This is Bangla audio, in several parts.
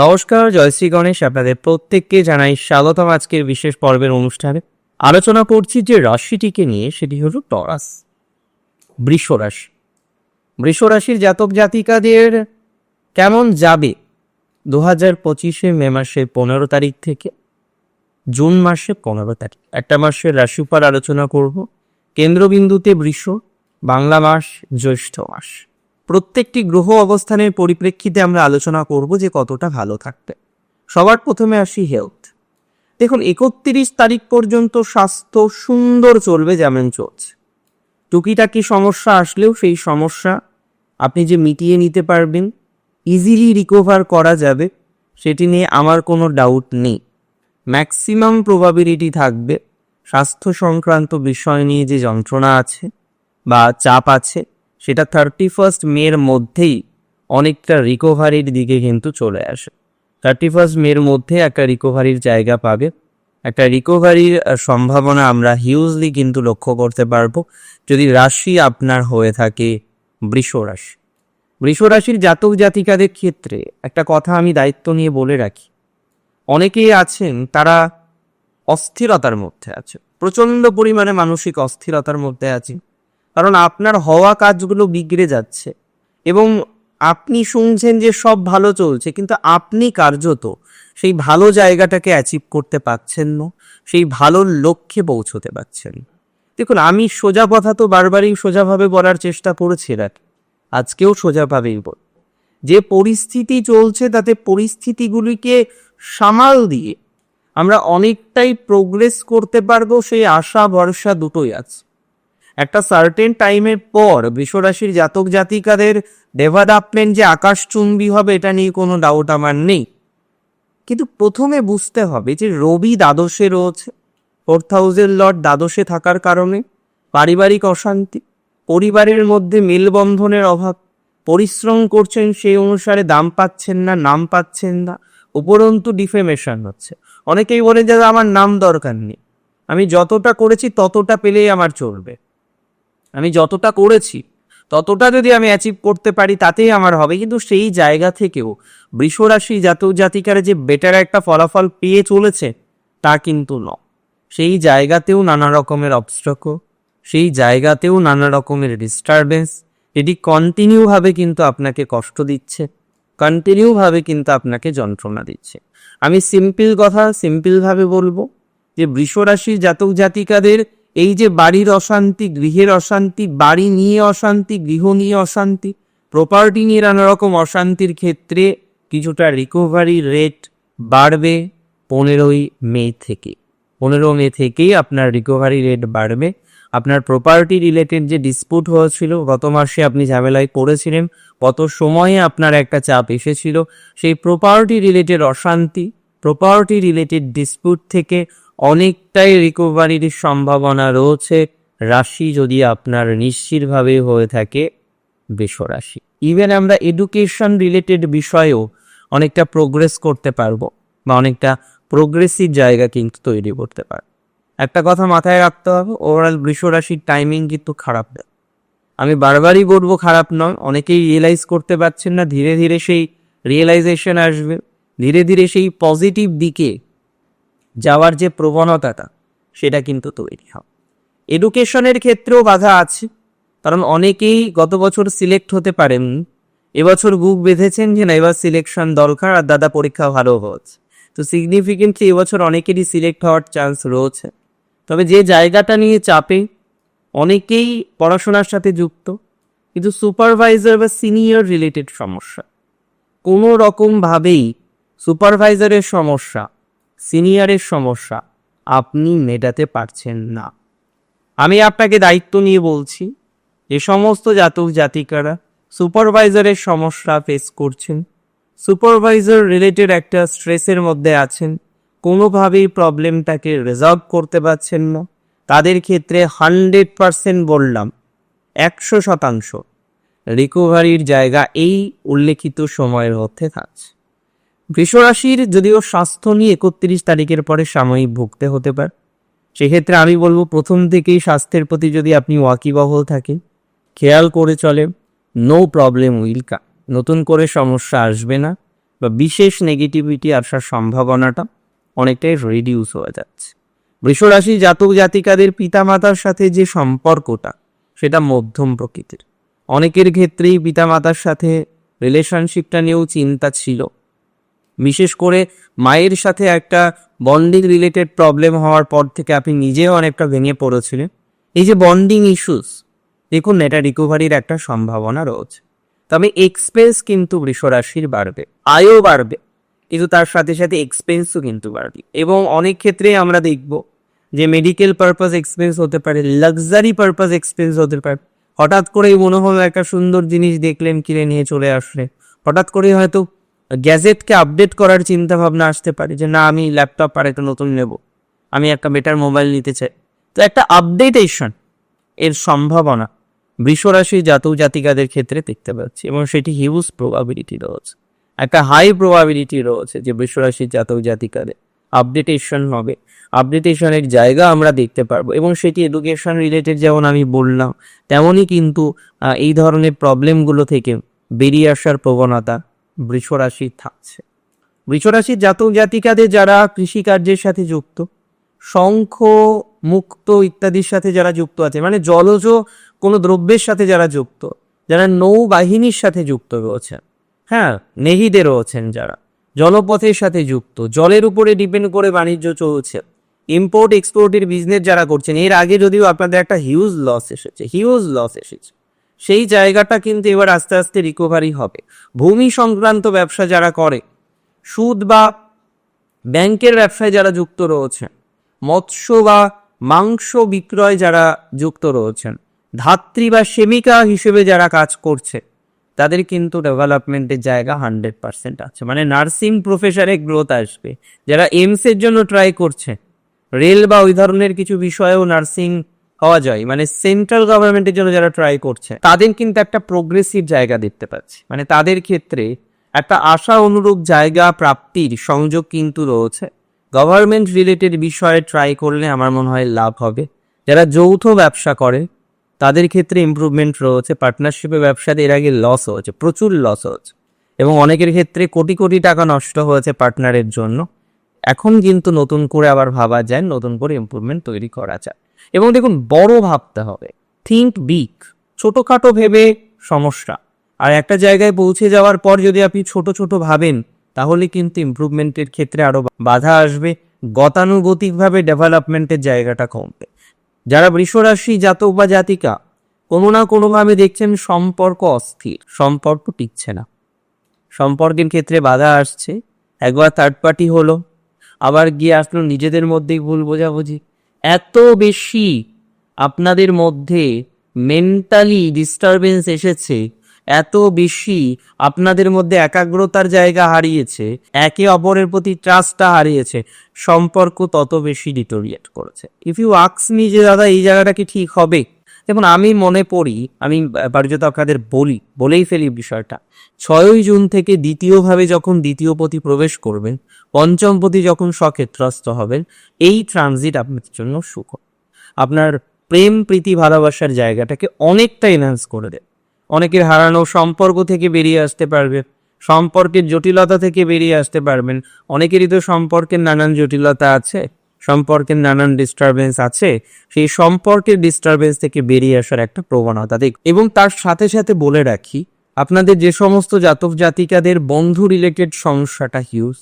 নমস্কার জয়শ্রী গণেশ। আপনাদের প্রত্যেককে জানাই স্বাগতম আজকের বিশেষ পর্বের অনুষ্ঠানে। আলোচনা করছি যে রাশিটিকে নিয়ে, সেটি হল টরাস বৃষ রাশি রাশির জাতক জাতিকাদের কেমন যাবে? দু হাজার পঁচিশে মে মাসের পনেরো তারিখ থেকে জুন মাসে পনেরো তারিখ। একটা মাসের রাশিফল আলোচনা করব। কেন্দ্রবিন্দুতে বৃষ, বাংলা মাস, জ্যৈষ্ঠ মাস। প্রত্যেকটি গ্রহ অবস্থানের পরিপ্রেক্ষিতে আমরা আলোচনা করব যে কতটা ভালো থাকবে সবার প্রথমে আসি হেলথ দেখুন, একত্রিশ তারিখ পর্যন্ত স্বাস্থ্য সুন্দর চলবে যেমন চলছে। টুকিটাকি সমস্যা আসলেও সেই সমস্যা আপনি যে মিটিয়ে নিতে পারবেন ইজিলি রিকভার করা যাবে, সেটি নিয়ে আমার কোনো ডাউট নেই। ম্যাক্সিমাম প্রবাবিলিটি থাকবে, স্বাস্থ্য সংক্রান্ত বিষয় নিয়ে যে যন্ত্রণা আছে বা চাপ আছে সেটা থার্টি ফার্স্ট মের মধ্যেই অনেকটা রিকভারির দিকে কিন্তু চলে আসে। থার্টি ফার্স্ট মের মধ্যে একটা রিকভারির জায়গা পাবে। একটা রিকভারির সম্ভাবনা আমরা হিউজলি কিন্তু লক্ষ্য করতে পারব। যদি রাশি আপনার হয়ে থাকে, বৃষ রাশি। বৃষ রাশির জাতক জাতিকাদের ক্ষেত্রে একটা কথা আমি দায়িত্ব নিয়ে বলে রাখি। অনেকেই আছেন, তারা অস্থিরতার মধ্যে আছে প্রচণ্ড পরিমাণে মানসিক অস্থিরতার মধ্যে আছে কারণ আপনার হওয়া কাজগুলো বিগড়ে যাচ্ছে। এবং আপনি শুনছেন যে সব ভালো চলছে, কিন্তু আপনি কার্যত সেই ভালো জায়গাটাকে অ্যাচিভ করতে পারছেন না, সেই ভালো লক্ষ্যে পৌঁছতে পারছেন দেখুন, আমি সোজা কথা তো বারবারই সোজাভাবে বলার চেষ্টা করেছিলাম আজকেও সোজাভাবেই বল। যে পরিস্থিতি চলছে, তাতে পরিস্থিতিগুলিকে সামাল দিয়ে আমরা অনেকটাই প্রোগ্রেস করতে পারব, সেই আশা ভরসা দুটোই আছে। একটা সার্টেন টাইমের পর বৃষরাশির জাতক জাতিকাদের ডেভেলপমেন্ট যে আকাশচুম্বী হবে, এটা নিয়ে কোনো ডাউট আমার নেই। কিন্তু প্রথমে বুঝতে হবে যে রবি দ্বাদশে রয়েছে। ফোর্থ হাউসের লর্ড দ্বাদশে থাকার কারণে পারিবারিক অশান্তি, পরিবারের মধ্যে মেলবন্ধনের অভাব, পরিশ্রম করছেন সেই অনুসারে দাম পাচ্ছেন না, নাম পাচ্ছেন না, উপরন্তু ডিফেমেশন হচ্ছে। অনেকেই বলে যে আমার নাম দরকার নেই। আমি যতটা করেছি ততটা পেলেই আমার চলবে। আমি যতটা করেছি, ততটা যদি আমি অ্যাচিভ করতে পারি, তাতেই আমার হবে। কিন্তু সেই জায়গা থেকেও, বৃষরাশি জাতক জাতিকারা যে বেটার একটা ফলাফল পেয়ে চলেছে, তা কিন্তু ন সেই জায়গাতেও নানা রকমের অবস্ট্রক সেই জায়গাতেও নানা রকমের ডিস্টারবেন্স এটি কন্টিনিউভাবে কিন্তু আপনাকে কষ্ট দিচ্ছে কন্টিনিউভাবে কিন্তু আপনাকে যন্ত্রণা দিচ্ছে। আমি সিম্পল কথা সিম্পলভাবে বলব যে বৃষরাশির জাতক জাতিকাদের এই যে বাড়ির অশান্তি, গৃহের অশান্তি, বাড়ি নিয়ে অশান্তি, গৃহ নিয়ে অশান্তি প্রপার্টি নিয়ে নানা রকম অশান্তির ক্ষেত্রে কিছুটা রিকভারি রেট বাড়বে পনেরোই মে থেকে। পনেরো মে থেকেই আপনার রিকভারি রেট বাড়বে। আপনার প্রপার্টি রিলেটেড যে ডিসপুট হয়েছিল, গত মাসে আপনি ঝামেলায় পড়েছিলেন, কত সময়ে আপনার একটা চাপ এসেছিল, সেই প্রপার্টি রিলেটেড অশান্তি প্রপার্টি রিলেটেড ডিসপুট থেকে অনেকটাই রিকভারির সম্ভাবনা রয়েছে। রাশি যদি আপনার নিশ্চিতভাবে হয়ে থাকে রাশি ইভেন আমরা এডুকেশন রিলেটেড বিষয়েও অনেকটা প্রোগ্রেস করতে পারব বা অনেকটা প্রোগ্রেসিভ জায়গা কিন্তু তৈরি করতে পারব। একটা কথা মাথায় রাখতে হবে ওভারঅল রাশির টাইমিং কিন্তু খারাপ না। আমি বারবারই বলব খারাপ নয়, অনেকেই রিয়েলাইজ করতে পারছেন না, ধীরে ধীরে সেই রিয়েলাইজেশন আসবে। ধীরে ধীরে সেই পজিটিভ দিকে যাওয়ার যে প্রবণতাটা, সেটা কিন্তু তৈরি হবে এডুকেশনের ক্ষেত্রেও বাধা আছে, কারণ অনেকেই গত বছর সিলেক্ট হতে পারেন এবছর বুক বেঁধেছেন যে না, এবার সিলেকশন দরকার আর দাদা পরীক্ষা ভালো হচ্ছে। তো সিগনিফিকেন্টলি এবছর অনেকেরই সিলেক্ট হওয়ার চান্স রয়েছে। তবে যে জায়গাটা নিয়ে চাপে, অনেকেই পড়াশোনার সাথে যুক্ত, কিন্তু সুপারভাইজার বা সিনিয়র রিলেটেড সমস্যা। কোনো রকমভাবেই সুপারভাইজারের সমস্যা সিনিয়রের সমস্যা, আপনি মেটাতে পারছেন না। আমি আপনাকে দায়িত্ব নিয়ে বলছি, যে সমস্ত জাতক জাতিকারা সুপারভাইজারের সমস্যা ফেস করছেন, সুপারভাইজার রিলেটেড একটা স্ট্রেসের মধ্যে আছেন, কোনোভাবেই প্রবলেমটাকে রেজলভ করতে পারছেন না। তাদের ক্ষেত্রে হান্ড্রেড পারসেন্ট বললাম, একশো শতাংশ রিকভারির জায়গা এই উল্লেখিত সময়ের মধ্যে থাকছে। বৃষরাশির যদিও স্বাস্থ্য নিয়ে একত্রিশ তারিখের পরে সাময়িক ভুগতে হতে পারে। সেক্ষেত্রে আমি বলব প্রথম থেকেই স্বাস্থ্যের প্রতি যদি আপনি ওয়াকিবহল থাকেন, খেয়াল করে চলে নো প্রবলেম উইল কা নতুন করে সমস্যা আসবে না বা বিশেষ নেগেটিভিটি আসার সম্ভাবনাটা অনেকটাই রিডিউস হয়ে যাচ্ছে। বৃষরাশি জাতক জাতিকাদের পিতামাতার সাথে যে সম্পর্কটা, সেটা মধ্যম প্রকৃতির। অনেকের ক্ষেত্রেই পিতামাতার সাথে রিলেশনশিপটা নিয়েও চিন্তা ছিল। বিশেষ করে মায়ের সাথে একটা বন্ডিং রিলেটেড প্রবলেম হওয়ার পর থেকে আপনি নিজেও অনেকটা ভেঙে পড়েছিলেন। এই যে বন্ডিং ইস্যুস দেখুন এটা রিকভারির একটা সম্ভাবনা রয়েছে। তবে এক্সপেন্স কিন্তু বৃষরাশির বাড়বে, আয়ও বাড়বে, কিন্তু তার সাথে সাথে এক্সপেন্সও কিন্তু বাড়বে। এবং অনেক ক্ষেত্রে আমরা দেখব যে মেডিকেল পারপাস এক্সপেন্স হতে পারে লাক্সারি পারপাস এক্সপেন্স হতে পারে। হঠাৎ করেই মনে হলো একটা সুন্দর জিনিস দেখলেন, কিনে নিয়ে চলে আসলে হঠাৎ করেই হয়তো গ্যাজেটকে আপডেট করার চিন্তা ভাবনা আসতে পারে যে, না, আমি ল্যাপটপ আর একটা নতুন নেব। আমি একটা বেটার মোবাইল নিতে চাই। তো একটা আপডেটেশন এর সম্ভাবনা বৃষরাশি জাতক জাতিকাদের ক্ষেত্রে দেখতে পাচ্ছি এবং সেটি হিউজ প্রবাবিলিটি রয়েছে। একটা হাই প্রবাবিলিটি রয়েছে যে বৃষরাশির জাতক জাতিকাদের আপডেটেশন হবে। আপডেটেশনের জায়গা আমরা দেখতে পারব এবং সেটি এডুকেশন রিলেটেড যেমন আমি বললাম, তেমনই কিন্তু এই ধরনের প্রবলেমগুলো থেকে বেরিয়ে আসার প্রবণতা বৃষরাশি থাকছে। বৃষরাশির জাতক জাতিকাদের যারা কৃষিকার্যের সাথে যুক্ত, শঙ্খ, মুক্ত ইত্যাদির সাথে যারা যুক্ত আছে মানে জলজ কোনো দ্রব্যের সাথে যারা যুক্ত, যারা নৌবাহিনীর সাথে যুক্ত রয়েছেন হ্যাঁ নেহিদে রয়েছেন যারা, জলপথের সাথে যুক্ত, জলের উপরে ডিপেন্ড করে বাণিজ্য চলছে ইম্পোর্ট এক্সপোর্টের বিজনেস যারা করছেন, এর আগে যদিও আপনাদের একটা হিউজ লস এসেছে হিউজ লস এসেছে। সেই জায়গাটা কিন্তু এবার আস্তে আস্তে রিকভারি হবে। ভূমি সংক্রান্ত ব্যবসা যারা করে, সুদ বা ব্যাংকের ব্যবসায় যারা যুক্ত রয়েছেন, মৎস্য বা মাংস বিক্রয় যারা যুক্ত রয়েছেন, ধাত্রী বা সেমিকা হিসেবে যারা কাজ করছে, তাদের কিন্তু ডেভেলপমেন্টের জায়গা হান্ড্রেড পার্সেন্ট আছে। মানে নার্সিং প্রফেশনে গ্রোথ আসবে। যারা এইমসের জন্য ট্রাই করছে রেল বা ওই ধরনের কিছু বিষয়েও নার্সিং হওয়া যায়। মানে সেন্ট্রাল গভর্নমেন্টের জন্য যারা ট্রাই করছে, তাদের কিন্তু একটা প্রোগ্রেসিভ জায়গা দেখতে পাচ্ছি। মানে তাদের ক্ষেত্রে একটা আশা অনুরূপ জায়গা প্রাপ্তির সংযোগ কিন্তু রয়েছে। গভর্নমেন্ট রিলেটেড বিষয়ে ট্রাই করলে আমার মনে হয় লাভ হবে। যারা যৌথ ব্যবসা করে, তাদের ক্ষেত্রে ইমপ্রুভমেন্ট রয়েছে। পার্টনারশিপে ব্যবসাতে এর আগে লস হয়েছে, প্রচুর লস হয়েছে। এবং অনেকের ক্ষেত্রে কোটি কোটি টাকা নষ্ট হয়েছে পার্টনারের জন্য। এখন কিন্তু নতুন করে আবার ভাবা যায়, নতুন করে ইমপ্রুভমেন্ট তৈরি করা যায়। এবং দেখুন, বড় ভাবতে হবে। থিঙ্ক বিগ ছোটোখাটো ভেবে সমস্যা। আর একটা জায়গায় পৌঁছে যাওয়ার পর যদি আপনি ছোট ছোট ভাবেন, তাহলে কিন্তু ইমপ্রুভমেন্টের ক্ষেত্রে আরও বাধা আসবে, গতানুগতিকভাবে ডেভেলপমেন্টের জায়গাটা কমবে। যারা বৃষরাশি জাতক বা জাতিকা, কোনো না কোনোভাবে দেখছেন সম্পর্ক অস্থির, সম্পর্ক টিকছে না। সম্পর্কের ক্ষেত্রে বাধা আসছে, একবার থার্ড পার্টি হলো, আবার গিয়ে আসলো নিজেদের মধ্যেই ভুল বোঝাবুঝি। এত বেশি আপনাদের মধ্যে মেন্টালি ডিস্টারবেন্স এসেছে, এত বেশি আপনাদের মধ্যে একাগ্রতার জায়গা হারিয়েছে, একে অপরের প্রতি ট্রাস্টটা হারিয়েছে, সম্পর্ক তত বেশি ডিটোরিয়েট করেছে। ইফ ইউ আক্স মি যে, দাদা, এই জায়গাটা কি ঠিক হবে? দেখুন, আমি মনে পড়ি, আমি বার্যত আপনাদের বলি, বলেই ফেলি বিষয়টা। ছয়ই জুন থেকে দ্বিতীয়ভাবে যখন দ্বিতীয় পতি প্রবেশ করবেন, পঞ্চম পতি যখন সক্ষেত্রস্থ হবেন, এই ট্রানজিট আপনাদের জন্য সুখ। আপনার প্রেম, প্রীতি, ভালোবাসার জায়গাটাকে অনেকটা এনহান্স করে দেয় অনেকের হারানো সম্পর্ক থেকে বেরিয়ে আসতে পারবে, সম্পর্কের জটিলতা থেকে বেরিয়ে আসতে পারবেন। অনেকেরই তো সম্পর্কের নানান জটিলতা আছে, সম্পর্কের নানান ডিস্টারবেন্স আছে, সেই সম্পর্কের ডিস্টারবেন্স থেকে বেরিয়ে আসার একটা প্রবণতা। দেখ, এবং তার সাথে সাথে বলে রাখি আপনাদের যে সমস্ত জাতক জাতিকাদের বন্ধু রিলেটেড সমস্যাটা হিউজ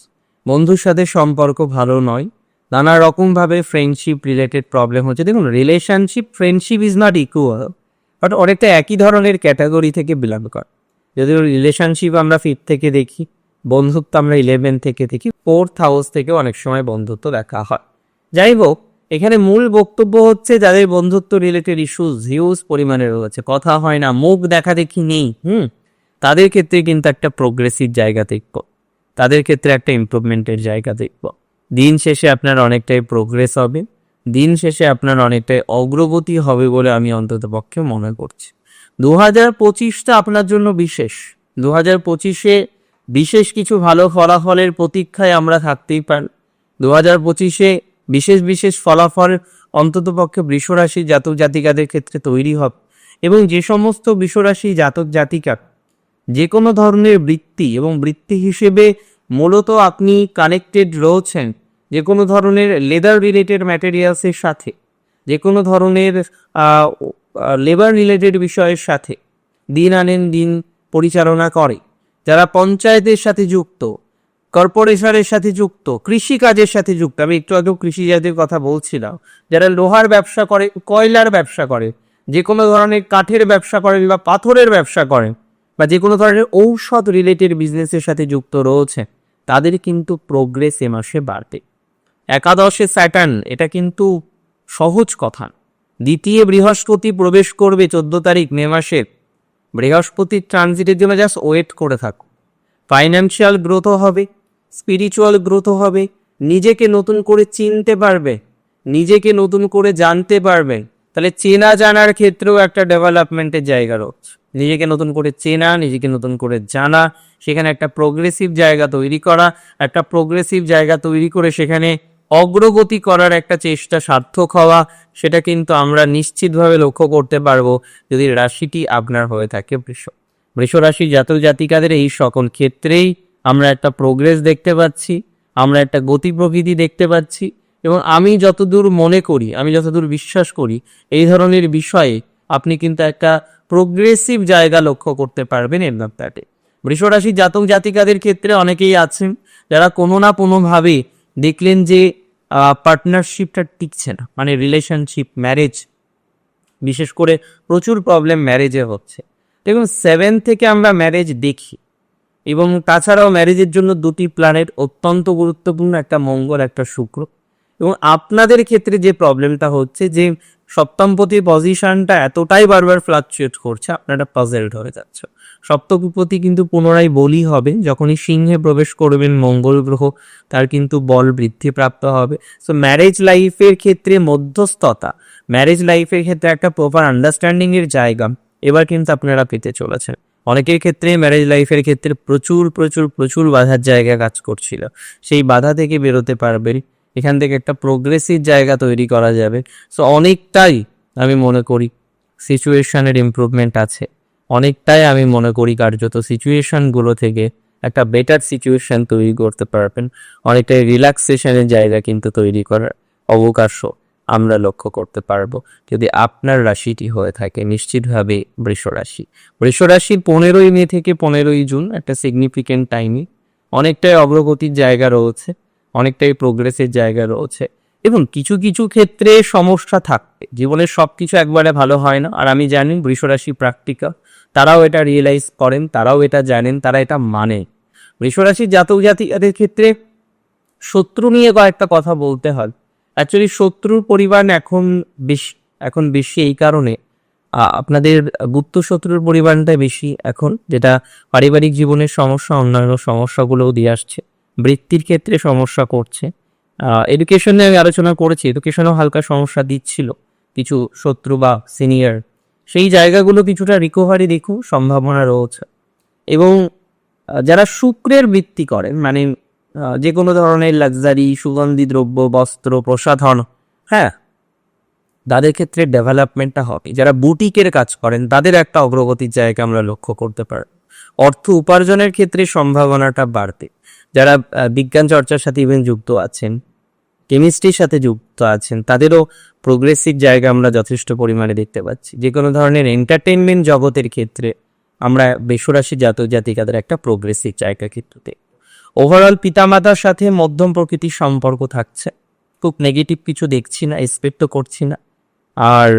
বন্ধুর সাথে সম্পর্ক ভালো নয়, নানা রকমভাবে ফ্রেন্ডশিপ রিলেটেড প্রবলেম হচ্ছে। দেখুন relationship friendship is not equal but অনেকটা একই ধরনের ক্যাটাগরি থেকে বিলং করে। যদি রিলেশনশিপ আমরা ফিফ থেকে দেখি, বন্ধুত্ব আমরা ইলেভেন থেকে দেখি ফোর্থ হাউস থেকে অনেক সময় বন্ধুত্ব দেখা হয়। যাই হোক, এখানে মূল বক্তব্য হচ্ছে যাদের বন্ধুত্ব রিলেটেড ইস্যুস হিউজ পরিমাণে রয়েছে। কথা হয় না, মুখ দেখা দেখি নেই, হুম? তাদের ক্ষেত্রে কিন্তু একটা প্রোগ্রেসিভ জায়গা দেখব। তাদের ক্ষেত্রে একটা ইমপ্রুভমেন্টের জায়গা দেখব। দিন শেষে আপনার অনেকটাই প্রোগ্রেস হবে। দিন শেষে আপনার অনেকটাই অগ্রগতি হবে বলে আমি অন্তত পক্ষে মনে করছি। দু হাজার পঁচিশটা আপনার জন্য বিশেষ। দু হাজার পঁচিশে বিশেষ কিছু ভালো ফলাফলের প্রতীক্ষায় আমরা থাকতেই পারি। দু হাজার পঁচিশে বিশেষ বিশেষ ফলাফল অন্তত পক্ষে বৃষরাশি জাতক জাতিকাদের ক্ষেত্রে তৈরি হবে। এবং যে সমস্ত বৃষরাশি জাতক জাতিকা যে কোনো ধরনের বৃত্তি এবং বৃত্তি হিসেবে মূলত আপনি কানেক্টেড রয়েছেন যে কোনো ধরনের লেদার রিলেটেড ম্যাটেরিয়ালসের সাথে যে কোনো ধরনের লেবার রিলেটেড বিষয়ের সাথে দিন আনেন দিন পরিচালনা করে। যারা পঞ্চায়েতের সাথে যুক্ত, কর্পোরেশনের সাথে যুক্ত কৃষি কাজের সাথে যুক্ত, আমি একটু আগেও কৃষি জাতের কথা বলছিলাম, যারা লোহার ব্যবসা করে, কয়লার ব্যবসা করে যে কোনো ধরনের কাঠের ব্যবসা করেন বা পাথরের ব্যবসা করেন বা যে কোনো ধরনের ঔষধ রিলেটেড বিজনেসের সাথে যুক্ত রয়েছে, তাদের কিন্তু প্রোগ্রেস এ মাসে বাড়বে। একাদশে স্যাটার্ন এটা কিন্তু সহজ কথা। দ্বিতীয় বৃহস্পতি প্রবেশ করবে চোদ্দ তারিখ, মে মাসের। বৃহস্পতির ট্রানজিটের জন্য জাস্ট ওয়েট করে থাকো। ফাইন্যান্সিয়াল গ্রোথও হবে স্পিরিচুয়াল গ্রোথও হবে। নিজেকে নতুন করে চিনতে পারবে, নিজেকে নতুন করে জানতে পারবে। তাহলে চেনা জানার ক্ষেত্রেও একটা ডেভেলপমেন্টের জায়গা রয়েছে। নিজেকে নতুন করে চেনা, নিজেকে নতুন করে জানা, সেখানে একটা প্রোগ্রেসিভ জায়গা তৈরি করা, একটা প্রোগ্রেসিভ জায়গা তৈরি করে সেখানে অগ্রগতি করার একটা চেষ্টা সার্থক হওয়া, সেটা কিন্তু আমরা নিশ্চিতভাবে লক্ষ্য করতে পারব যদি রাশিটি আপনার হয়ে থাকে বৃষ। বৃষ রাশির জাতক জাতিকাদের এই সকল ক্ষেত্রেই আমরা একটা প্রোগ্রেস দেখতে পাচ্ছি, আমরা একটা গতি প্রকৃতি দেখতে পাচ্ছি। এবং আমি যতদূর মনে করি, আমি যতদূর বিশ্বাস করি, এই ধরনের বিষয়ে আপনি কিন্তু একটা প্রোগ্রেসিভ জায়গা লক্ষ্য করতে পারবেন এর ব্যাপারে বৃষরাশি জাতক জাতিকাদের ক্ষেত্রে অনেকেই আছেন যারা কোনো না কোনোভাবে দেখলেন যে পার্টনারশিপটা টিকছে না মানে রিলেশনশিপ ম্যারেজ বিশেষ করে প্রচুর প্রবলেম ম্যারেজে হচ্ছে। দেখুন সেভেন থেকে আমরা ম্যারেজ দেখি এবং তাছাড়াও ম্যারেজের জন্য দুটি প্ল্যানেট অত্যন্ত গুরুত্বপূর্ণ, একটা মঙ্গল, একটা শুক্র। এবং আপনাদের ক্ষেত্রে যে প্রবলেমটা হচ্ছে যে সপ্তমপতির পজিশনটা এতটাই বারবার ফ্লাকচুয়েট করছে, আপনারা পাজেলড হয়ে যাচ্ছে। সপ্তমপতি কিন্তু পুনরায় বলি হবে, যখনই সিংহে প্রবেশ করবেন, মঙ্গল গ্রহ, তার কিন্তু বল বৃদ্ধি প্রাপ্ত হবে। সো ম্যারেজ লাইফের ক্ষেত্রে মধ্যস্থতা ম্যারেজ লাইফের ক্ষেত্রে একটা প্রপার আন্ডারস্ট্যান্ডিং এর জায়গা, এবার কিন্তু আপনারা পেতে চলেছেন। অনেকের ক্ষেত্রে ম্যারেজ লাইফের ক্ষেত্রে প্রচুর প্রচুর প্রচুর বাধার জায়গা কাজ করছিল। সেই বাধা থেকে বেরোতে পারবেন। এখান থেকে একটা প্রোগ্রেসিভ জায়গা তৈরি করা যাবে। সো অনেকটাই আমি মনে করি সিচুয়েশনের ইমপ্রুভমেন্ট আছে। অনেকটাই আমি মনে করি কার্যত সিচুয়েশনগুলো থেকে একটা বেটার সিচুয়েশন তৈরি করতে পারবেন। অনেকটাই রিল্যাক্সেশনের জায়গা কিন্তু তৈরি করার অবকাশও আমরা লক্ষ্য করতে পারব। যদি আপনার রাশিটি হয়ে থাকে, নিশ্চিতভাবে বৃষ রাশি। বৃষ রাশির পনেরোই মে থেকে পনেরোই জুন, একটা সিগনিফিকেন্ট টাইমে অনেকটাই অগ্রগতির জায়গা রয়েছে। অনেকটাই প্রোগ্রেসের জায়গা রয়েছে। এবং কিছু কিছু ক্ষেত্রে সমস্যা থাকবে। জীবনের সব কিছু একবারে ভালো হয় না। আর আমি জানি বৃষরাশি প্র্যাকটিক্যাল তারাও এটা রিয়েলাইজ করেন, তারাও এটা জানেন, তারা এটা মানে। বৃষরাশির জাতক জাতিকাদের ক্ষেত্রে শত্রু নিয়ে কয়েকটা কথা বলতে হয়। অ্যাকচুয়ালি শত্রুর পরিমাণ এখন বেশি এখন বেশি এই কারণে। আপনাদের গুপ্ত শত্রুর পরিমাণটা বেশি এখন, যেটা পারিবারিক জীবনের সমস্যা, অন্যান্য সমস্যাগুলোও দিয়ে আসছে। বৃত্তির ক্ষেত্রে সমস্যা করছে। এডুকেশনে আমি আলোচনা করেছি এডুকেশনেও হালকা সমস্যা দিচ্ছিল কিছু শত্রু বা সিনিয়র সেই জায়গাগুলো কিছুটা রিকভারি দেখুন সম্ভাবনা রয়েছে। এবং যারা শুক্রের বৃত্তি করেন মানে যে কোনো ধরনের লাক্সারি সুগন্ধি দ্রব্য, বস্ত্র, প্রসাধন হ্যাঁ তাদের ক্ষেত্রে ডেভেলপমেন্টটা হবে। যারা বুটিকের কাজ করেন, তাদের একটা অগ্রগতির জায়গা আমরা লক্ষ্য করতে পারি অর্থ উপার্জনের ক্ষেত্রে সম্ভাবনাটা বাড়বে যারা বিজ্ঞান চর্চার সাথে ইভেন যুক্ত আছেন, কেমিস্ট্রির সাথে যুক্ত আছেন, তাদেরও প্রোগ্রেসিভ জায়গা আমরা যথেষ্ট পরিমাণে দেখতে পাচ্ছি। যে কোনো ধরনের এন্টারটেনমেন্ট জগতের ক্ষেত্রে আমরা বেসরাশি জাতক জাতিকাদের একটা প্রোগ্রেসিভ জায়গা কিন্তু ওভারঅল পিতামাতার সাথে মধ্যম প্রকৃতির সম্পর্ক থাকছে। খুব নেগেটিভ কিছু দেখছি না এক্সপেক্টও করছি না। আর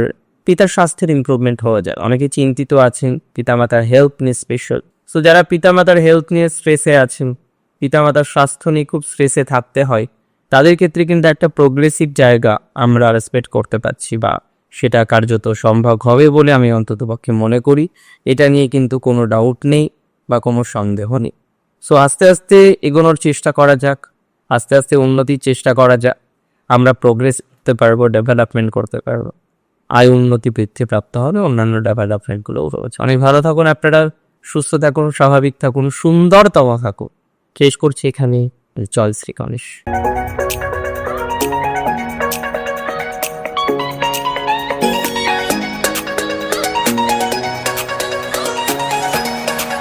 পিতার স্বাস্থ্যের ইমপ্রুভমেন্ট হওয়া যায়। অনেকে চিন্তিত আছেন, পিতামাতার হেলথ নিয়ে স্পেশাল সো যারা পিতামাতার হেলথ নিয়ে স্ট্রেসে আছেন পিতামাতার স্বাস্থ্য নিয়ে খুব স্ট্রেসে থাকতে হয়। তাদের ক্ষেত্রে কিন্তু একটা প্রোগ্রেসিভ জায়গা আমরা রেসপেক্ট করতে পারছি বা সেটা কার্যত সম্ভব হবে বলে আমি অন্ততপক্ষে মনে করি। এটা নিয়ে কিন্তু কোনো ডাউট নেই বা কোনো সন্দেহ নেই। সো আস্তে আস্তে এগোনোর চেষ্টা করা যাক। আস্তে আস্তে উন্নতির চেষ্টা করা যাক। আমরা প্রোগ্রেস করতে পারব ডেভেলপমেন্ট করতে পারব। আয় উন্নতি বৃদ্ধি প্রাপ্ত হবে, অন্যান্য ডেভেলপমেন্টগুলোও রয়েছে অনেক ভালো থাকুন আপনারা, সুস্থ থাকুন, স্বাভাবিক থাকুন, সুন্দরতম থাকুন। শেষ করছি এখানে। জয় শ্রী গণেশ